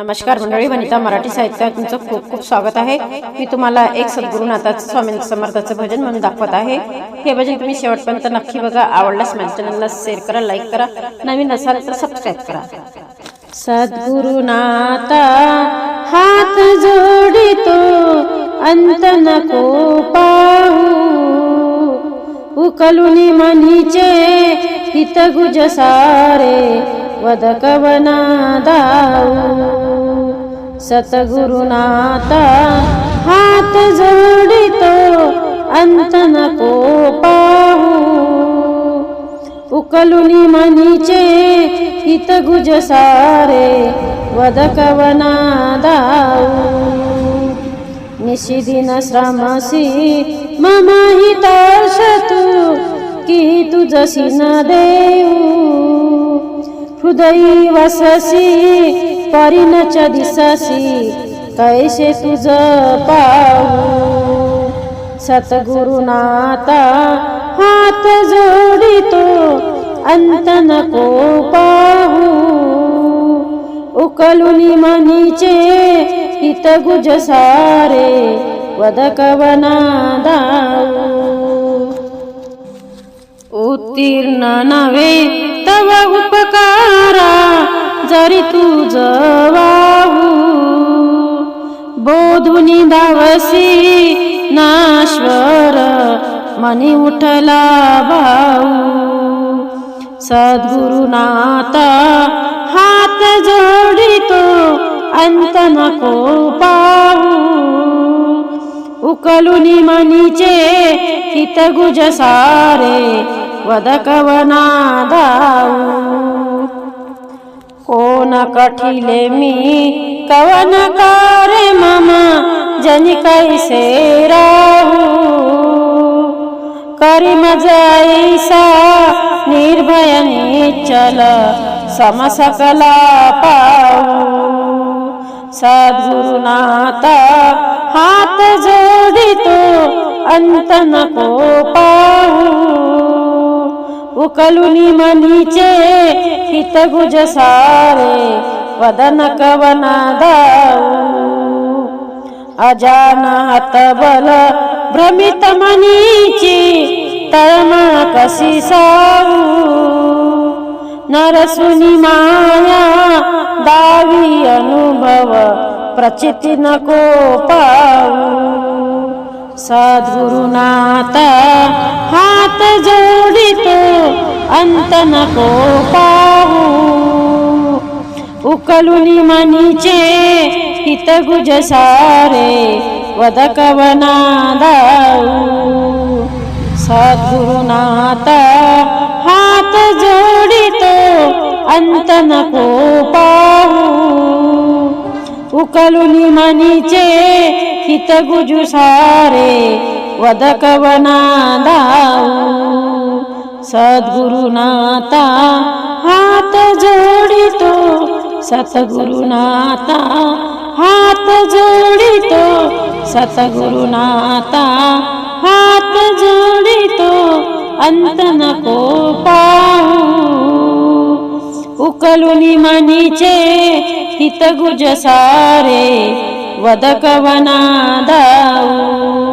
नमस्कार मंडळी वनिता मराठी साहित्यात तुमचं खूप खूप स्वागत आहे. मी तुम्हाला एक सद्गुरुनाथाचं स्वामी समर्थाचं भजन म्हणून दाखवत आहे. हे भजन तुम्ही शेवटपर्यंत नक्की बघा. आवडल्यास माझ्या चॅनलला शेअर करा लाईक करा. नवीन असाल तर सबस्क्राईब करा. सद्गुरुनाथा हात जोडितो अंत नको पाहू. उकलुनी मनीचे हित गुज सारे वद सतगुरुनाथा हात जोडितो अंत नको पाहू. उकलुनी मनीचे हित गुज सारे वद कवना दाऊ निशिदिन श्रमसी मम हितर्षतू की तुझसी न देऊ. हृदयी वससी परिणच दिसासी कैसे तुझ पाहू? सतगुरुनाथा हात जोडितो अंत नको पाहू. उकलुनी मनीचे हित गुज सारे वदकवना दाऊ उत्तीर्ण नव्हे तव उपकार जरी तुझ वाहू बोधुनी धावसी नाश्वर मनी उठला भाऊ. सद्गुरुनाथा हात जोडितो अंत नको पाहू. उकलुनी मनीचे हित गुज सारे वदकवनादा कोण कठिले मी कवन कारे मामा जनी कैसे राहू? करी मजाईसा निर्भय सम समसकला पाऊ सद्गुरुनाथा हात जोडितो अंत नको पाहू। उकलुनी मनीचे हित गुज सारे वदन कवना दाऊ। अजानहत बल भ्रमित मनीची तळमळ कशी साऊ। नरसुनी माया दावी अनुभव प्रचिती नको पाऊ। सद्गुरुनाथ हात जोडी अंत नको पाहू उकलुनी मनीचे हित गुज सारे वद कवना दाऊ सद्गुरुनाथा हात जोडितो अंत सद्गुरुनाथा हात जोडितो सतगुरुनाथा हात जोडितो सतगुरुनाथा हात जोडितो अंत नको पाहू. उकलुनी मनीचे हित गुज सारे वदकवना दाऊ.